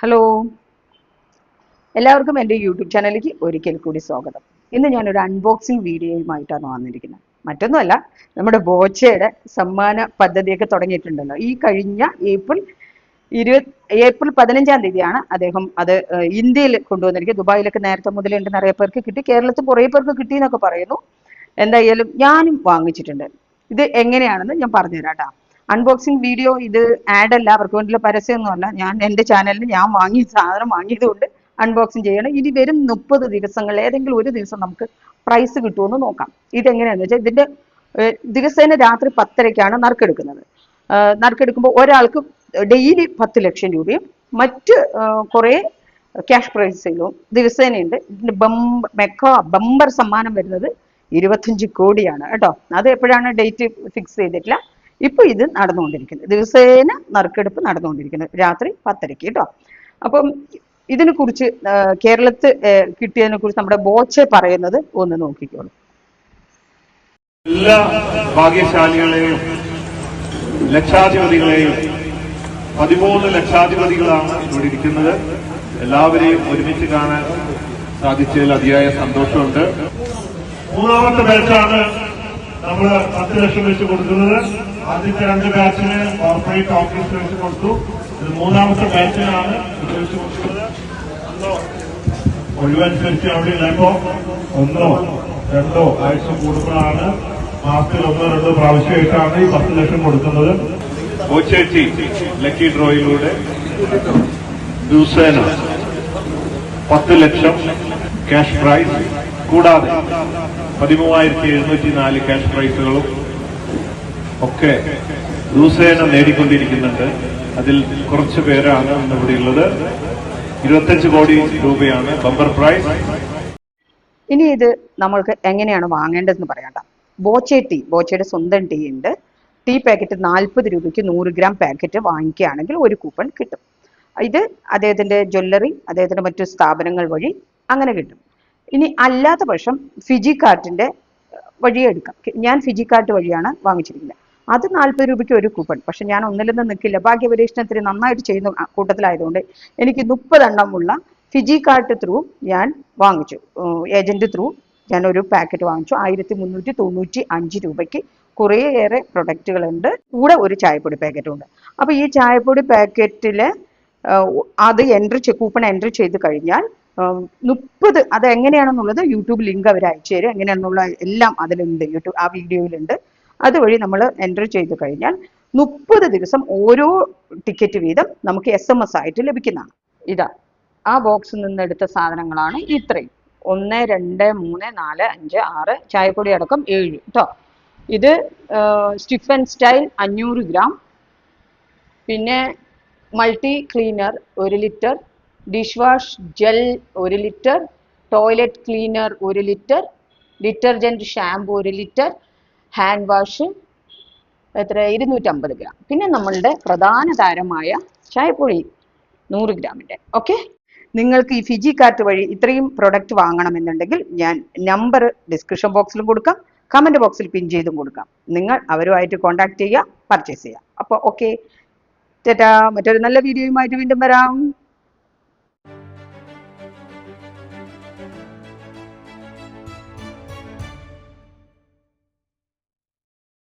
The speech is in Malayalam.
ഹലോ എല്ലാവർക്കും എന്റെ യൂട്യൂബ് ചാനലിലേക്ക് ഒരിക്കൽ കൂടി സ്വാഗതം. ഇന്ന് ഞാനൊരു അൺബോക്സിംഗ് വീഡിയോയുമായിട്ടാണ് വന്നിരിക്കുന്നത്. മറ്റൊന്നുമല്ല നമ്മുടെ ബോച്ചയുടെ സമ്മാന പദ്ധതിയൊക്കെ തുടങ്ങിയിട്ടുണ്ടല്ലോ. ഈ കഴിഞ്ഞ ഏപ്രിൽ ഇരുപത് ഏപ്രിൽ പതിനഞ്ചാം തീയതിയാണ് അദ്ദേഹം അത് ഇന്ത്യയിൽ കൊണ്ടുവന്നിരിക്കുന്നത്. ദുബായിലൊക്കെ നേരത്തെ മുതലുണ്ട്. നിറയെ പേർക്ക് കിട്ടി. കേരളത്തിൽ കുറേ പേർക്ക് കിട്ടി എന്നൊക്കെ പറയുന്നു. എന്തായാലും ഞാനും വാങ്ങിച്ചിട്ടുണ്ട്. ഇത് എങ്ങനെയാണെന്ന് ഞാൻ പറഞ്ഞുതരാം കേട്ടോ. അൺബോക്സിംഗ് വീഡിയോ ഇത് ആഡ് അല്ല. അവർക്ക് വേണ്ടിയുള്ള പരസ്യമൊന്നുമല്ല ഞാൻ എന്റെ ചാനലിൽ ഞാൻ വാങ്ങിയ സാധനം വാങ്ങിയതുകൊണ്ട് അൺബോക്സിങ് ചെയ്യണം. ഇനി വരും മുപ്പത് ദിവസങ്ങൾ ഏതെങ്കിലും ഒരു ദിവസം നമുക്ക് പ്രൈസ് കിട്ടുമെന്ന് നോക്കാം. ഇതെങ്ങനെയാണെന്ന് വെച്ചാൽ ഇതിന്റെ ദിവസേന രാത്രി പത്തരയ്ക്കാണ് നറുക്കെടുക്കുന്നത്. നറുക്കെടുക്കുമ്പോൾ ഒരാൾക്ക് ഡെയിലി പത്ത് ലക്ഷം രൂപയും മറ്റ് കുറേ ക്യാഷ് പ്രൈസുകളും ദിവസേനയുണ്ട്. ഇതിന്റെ ബമ്പർ മെക്ക ബമ്പർ സമ്മാനം വരുന്നത് ഇരുപത്തഞ്ച് കോടിയാണ് കേട്ടോ. അത് എപ്പോഴാണ് ഡേറ്റ് ഫിക്സ് ചെയ്തിട്ടില്ല? ഇപ്പൊ ഇത് നടന്നുകൊണ്ടിരിക്കുന്നത് ദിവസേന നറുക്കെടുപ്പ് നടന്നുകൊണ്ടിരിക്കുന്നത് രാത്രി പത്തരയ്ക്ക് കേട്ടോ. അപ്പം ഇതിനെ കുറിച്ച് കേരളത്തിൽ കിട്ടിയതിനെ കുറിച്ച് നമ്മുടെ ബോച്ചെ പറയുന്നത് ഒന്ന് നോക്കിക്കോളൂ. എല്ലാ ഭാഗ്യശാലികളെയും ലക്ഷാധിപതികളെയും പതിമൂന്ന് ലക്ഷാധിപതികളാണ് ഇവിടെ ഇരിക്കുന്നത്. എല്ലാവരെയും ഒരുമിച്ച് കാണാൻ സാധിച്ചതിൽ അതിയായ സന്തോഷമുണ്ട്. മൂന്നാമത്തെ ബാച്ചാണ് നമ്മൾ പത്ത് ലക്ഷം വെച്ച് കൊടുക്കുന്നത് ആദ്യത്തെ രണ്ട് ബാച്ചിന് കോർപ്പറേറ്റ് ഓഫീസ് വെച്ച് കൊടുത്തു. ഇത് മൂന്നാമത്തെ ബാച്ചിനാണ് വെച്ച് കൊടുക്കുന്നത്. ഒഴിവനുസരിച്ച് അവിടെ ഇല്ലപ്പോ ഒന്നോ രണ്ടോ ആഴ്ച കൂടുമ്പോഴാണ് മാസത്തിൽ ഒന്നോ രണ്ടോ പ്രാവശ്യമായിട്ടാണ് ഈ പത്ത് ലക്ഷം കൊടുക്കുന്നത്. ഓച്ചേച്ചി ലക്കി ഡ്രോയിലൂടെ ദിവസേന പത്ത് ലക്ഷം ക്യാഷ് പ്രൈസ് കൂടാതെ പതിമൂവായിരത്തി എഴുന്നൂറ്റി നാല് ക്യാഷ് പ്രൈസുകളും ഒക്കെ ദിവസേന നേടിക്കൊണ്ടിരിക്കുന്നുണ്ട്. അതിൽ കുറച്ച് പേരാണ് ഇന്നിവിടെ ഉള്ളത്. ഇരുപത്തഞ്ച് കോടി രൂപയാണ് ബമ്പർ പ്രൈസ് ഇനി ഇത് നമ്മൾക്ക് എങ്ങനെയാണ് വാങ്ങേണ്ടതെന്ന് പറയണ്ട ബോച്ചെ ടീ ബോച്ചയുടെ സ്വന്തം ടീ ഉണ്ട്. ടീ പാക്കറ്റ് നാൽപ്പത് രൂപയ്ക്ക് നൂറ് ഗ്രാം പാക്കറ്റ് വാങ്ങിക്കുകയാണെങ്കിൽ ഒരു കൂപ്പൺ കിട്ടും. ഇത് അദ്ദേഹത്തിന്റെ ജ്വല്ലറി അദ്ദേഹത്തിന്റെ മറ്റു സ്ഥാപനങ്ങൾ വഴി അങ്ങനെ കിട്ടും. ഇനി അല്ലാത്ത പക്ഷം ഫിജി കാർട്ടിന്റെ വഴി എടുക്കാം. ഞാൻ ഫിജി കാർട്ട് വഴിയാണ് വാങ്ങിച്ചിരിക്കുന്നത് അത് നാൽപ്പത് രൂപയ്ക്ക് ഒരു കൂപ്പൺ പക്ഷെ ഞാൻ ഒന്നിലൊന്നും നിൽക്കില്ല. ഭാഗ്യപരീക്ഷണത്തിന് നന്നായിട്ട് ചെയ്യുന്ന കൂട്ടത്തിലായതുകൊണ്ട് എനിക്ക് മുപ്പതെണ്ണമുള്ള ഫിജി കാർട്ട് ത്രൂ ഞാൻ വാങ്ങിച്ചു. ഏജന്റ് ത്രൂ ഞാൻ ഒരു പാക്കറ്റ് വാങ്ങിച്ചു. ആയിരത്തി മുന്നൂറ്റി തൊണ്ണൂറ്റി അഞ്ച് രൂപയ്ക്ക് കുറേയേറെ പ്രൊഡക്റ്റുകളുണ്ട് കൂടെ ഒരു ചായപ്പൊടി പാക്കറ്റും ഉണ്ട്. അപ്പോൾ ഈ ചായപ്പൊടി പാക്കറ്റിൽ അത് എൻട്രി കൂപ്പൺ എൻട്രി ചെയ്ത് കഴിഞ്ഞാൽ മുപ്പത് അത് എങ്ങനെയാണെന്നുള്ളത് യൂട്യൂബ് ലിങ്ക് അവർ അയച്ചു തരും. എങ്ങനെയാണെന്നുള്ള എല്ലാം അതിലുണ്ട്. യൂട്യൂബ് ആ വീഡിയോയിലുണ്ട്. അതുവഴി നമ്മൾ എന്റർ ചെയ്ത് കഴിഞ്ഞാൽ മുപ്പത് ദിവസം ഓരോ ടിക്കറ്റ് വീതം നമുക്ക് എസ് എം എസ് ആയിട്ട് ലഭിക്കുന്നതാണ്. ഇതാ ആ ബോക്സിൽ നിന്ന് എടുത്ത സാധനങ്ങളാണ് ഇത്രയും. ഒന്ന് രണ്ട് മൂന്ന് നാല് അഞ്ച് ആറ് ചായപ്പൊടി അടക്കം ഏഴ്. കേട്ടോ ഇത് സ്റ്റിഫൻ സ്റ്റൈൽ അഞ്ഞൂറ് ഗ്രാം പിന്നെ മൾട്ടി ക്ലീനർ ഒരു ലിറ്റർ ഡിഷ് വാഷ് ജെൽ ഒരു ലിറ്റർ ടോയ്ലറ്റ് ക്ലീനർ ഒരു ലിറ്റർ ഡിറ്റർജന്റ് ഷാമ്പു ഒരു ലിറ്റർ ഹാൻഡ് വാഷ് എത്ര? ഇരുന്നൂറ്റമ്പത് ഗ്രാം. പിന്നെ നമ്മളുടെ പ്രധാന താരമായ ചായപ്പൊടി നൂറ് ഗ്രാമിന്റെ. ഓക്കെ? നിങ്ങൾക്ക് ഈ ഫിജി കാർട്ട് വഴി ഇത്രയും പ്രൊഡക്റ്റ് വാങ്ങണമെന്നുണ്ടെങ്കിൽ ഞാൻ നമ്പർ ഡിസ്ക്രിപ്ഷൻ ബോക്സിലും കൊടുക്കാം കമന്റ് ബോക്സിൽ പിൻ ചെയ്തും കൊടുക്കാം. നിങ്ങൾ അവരുമായിട്ട് കോൺടാക്ട് ചെയ്യുക പർച്ചേസ് ചെയ്യുക. അപ്പോൾ ഓക്കെ. ചേട്ടാ മറ്റൊരു നല്ല വീഡിയോയുമായിട്ട് വീണ്ടും വരാം.